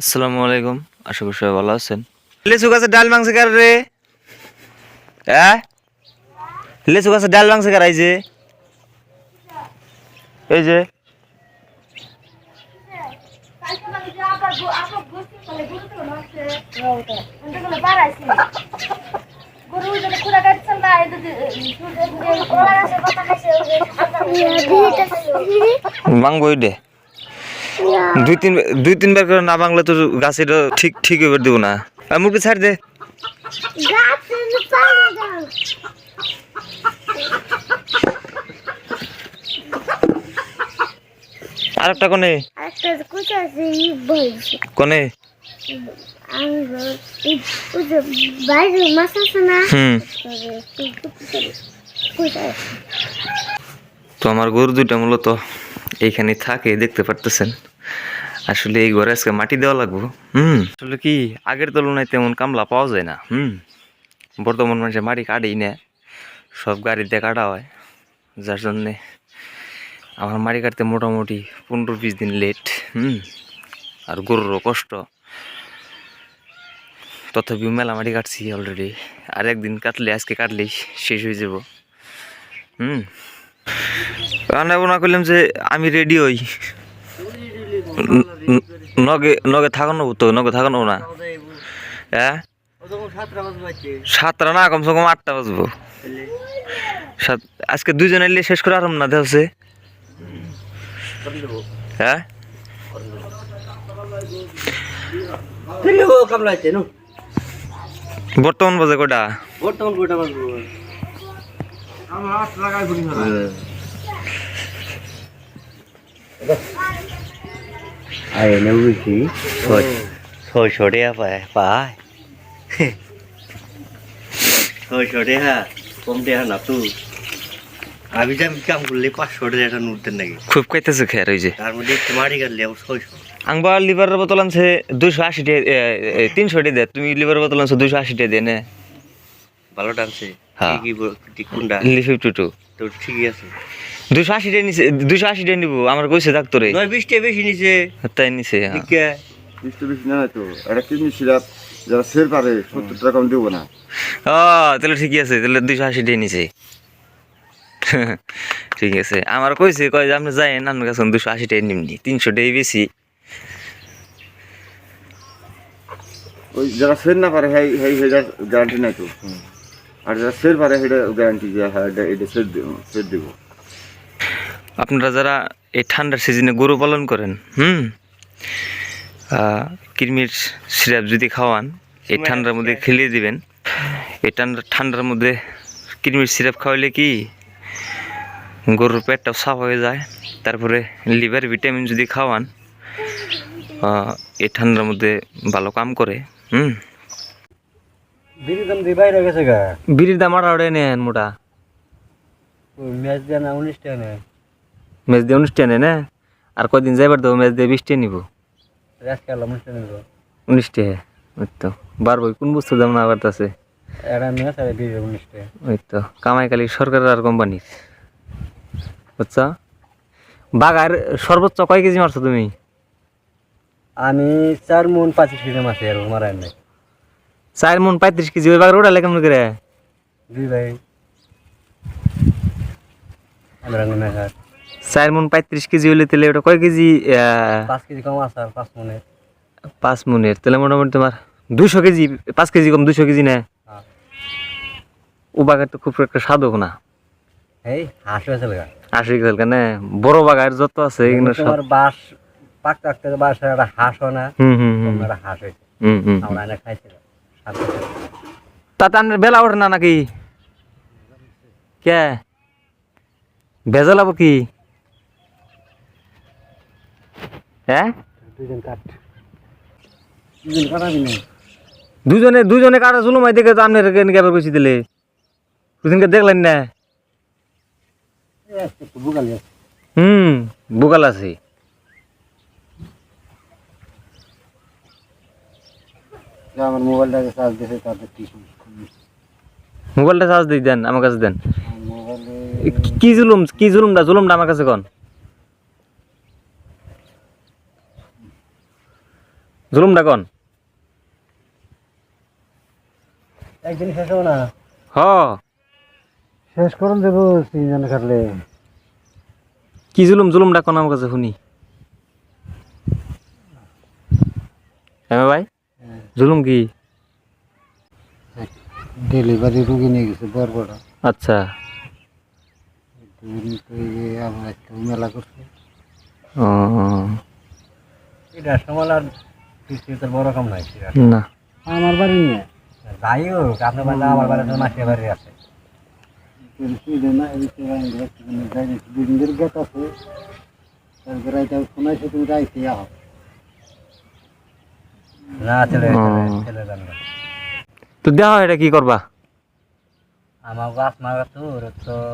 আসসালামু আলাইকুম। আশা করি সবাই ভালো আছেন। লিচু গাছে ডাল মাংস কার রে? হ্যাঁ লিচু গাছে ডাল মাংস কার এই যে? এই যে? মাংবো দে। দুই তিন দুই তিনবার করে না বাংলা তো গাছে ঠিক ঠিক এবার দেবো না। মুরগি ছাড় দে। আর একটা কোনে? কোনে তো আমার গরু দুইটা মূলত এইখানে থাকে দেখতে পারতেছেন। আসলে এই ঘরে আজকে মাটি দেওয়া লাগবো। হুম। আসলে কি, আগের তুলনায় তেমন কামলা পাওয়া যায় না। হুম। বর্তমান মানুষের মাটি কাটেই না, সব গাড়িতে কাটা হয়। যার জন্যে আমার মাটি কাটতে মোটামুটি পনেরো বিশ দিন লেট হুম। আর গরুরও কষ্ট। তথাপিও মেলা মাটি কাটছি অলরেডি আর একদিন কাটলে, আজকে কাটলেই শেষ হয়ে যাব। হুম। রান্না করলাম যে আমি রেডি হই। নগে নগে থাকানো তো নগে থাকানো না হ্যাঁ সাতটা না, কমসে কম আটটা বাজবো। সাত আজকে দুজন এলে শেষ করে আরাম না দেখছে হ্যাঁ বর্তমান বাজে কটা বর্তমান কয়টা? মাছ আয় না বুঝছি ছয়শো টাকা পায় পায় ছয়শো টাকা কম টাকা না তো আমি যে কাম করলে পাঁচশো টাকা নোটের নাকি খুব খাইতেছে খেয়ার ওই যে তার মধ্যে একটু মারি গেলে ছয়শো আংবা লিভারের বোতল আনছে দুইশো আশি টাকা তিনশো টাকা দেয় তুমি লিভারের বোতল আনছো দুইশো আশি টাকা দিয়ে নে ভালো টানছে হ্যাঁ। কি কি ঠিক কোনটা লি ফিফটি টু তো ঠিকই আছে দুইশো আশি টাকা নিছে দুইশো আশি টাকা নিবো আমার কইছে ডাক্তারে নয় বিশ টাকা বেশি নিছে। তাই নিছে হ্যাঁ। ঠিক বেশি না তো একটা কিডনি সিরাপ যারা সেল পারে সত্তর টাকা কম দেবো না। ও তাহলে ঠিকই আছে তাহলে দুইশো আশি টাকা নিছে। ঠিক আছে আমার কইছে কয় যে আপনি যাই আপনার কাছে দুশো আশি টাকা নিমনি তিনশো টাকা বেশি। ওই যারা সেল না পারে হ্যাঁ হ্যাঁ সেটার গ্যারান্টি নাই তো। আর যারা সেল পারে সেটা গ্যারান্টি যে হ্যাঁ এটা এটা সেল সেল দেবো। আপনারা যারা এই ঠান্ডার সিজনে গরু পালন করেন হুম? কৃমির সিরাপ যদি খাওয়ান এই ঠান্ডার মধ্যে খেলিয়ে দিবেন। এই ঠান্ডা ঠান্ডার মধ্যে কৃমির সিরাপ খাওয়াইলে কি গরুর পেটটাও সাফ হয়ে যায়? তারপরে লিভার ভিটামিন যদি খাওয়ান এই ঠান্ডার মধ্যে ভালো কাম করে হুম? বিড়ি দাম দিয়ে বাইরে গেছে গা। বিড়ির দাম আড়াই নেন মোটা। ম্যাচ উনিশ টাকা নেয়। মেজ দিয়ে অনুষ্ঠানে না? আর কদিন যাইবার দেবো মেজ দিয়ে বিশটে নিব? উনিশটে ওই তো বারবো কোন বস্তু দাম না ম্যাচ উনিশ টাকা ওই তো কামাই কালি সরকার আর কোম্পানির। বুঝছ? বাগার সর্বোচ্চ কয় কেজি মারছো তুমি? আমি চার মন পঁচিশ কেজি মারছি আর মারাই নাই। চার মন পঁয়ত্রিশ কেজি ওই বাগার ওটা কেমন করে? দুই ভাই। আমরা চার মন পঁয়ত্রিশ কেজি হলে তাহলে ওটা কয় কেজি পাঁচ কেজি কম আছে পাঁচ মনের পাঁচ মনের তাহলে মোটামুটি তোমার দুশো কেজি পাঁচ কেজি কম দুশো কেজি না হ্যাঁ। ও বাগার তো খুব একটা সাধক না। এই হাঁস গেল কেন বড় বাগার যত আছে এগুলো সব বাস পাক থাকতে বাসা একটা না হুম হুম হুম। হাঁস হয়েছে হুম হুম আমরা এনে খাইছিলাম তাতে আপনার বেলা ওঠে না নাকি? কে? ভেজালাব কি? হ্যাঁ? দুজন কাট দুজন কাটাবি না দুজনে দুজনে কাটা জুলুমাই দেখে তো আপনার কেন কইছি দিলে? দুদিনকে দেখলেন না? হুম বুকাল আছে। আমার মোবাইলটাকে চার্জ দিয়েছে তাদের মোবাইলটা চার্জ দিয়ে দেন আমার কাছে দেন। কি জুলুম কি জুলুমটা জুলুমটা আমার কাছে কন। জুলুম ডাকন একদিন শেষ হব না। হ। শেষ করুন দেবো তিনজন কি জুলুম জুলুম ডাকন আমার কাছে শুনি? হ্যাঁ ভাই জুলুম কি? ডেলিভারি রুগী নিয়ে গেছে বরবড়া আচ্ছা। মেলা করছে। ও এটা সমাল আর কিস্তিতে বড় কাম নাই না। আমার বাড়ি নিয়ে? যাই হোক আপনার বাড়ি আমার বাড়ি তো মাসির বাড়ি আছে। তো দেওয়া এটা কি করবা? আমার গাছ মারা তো তো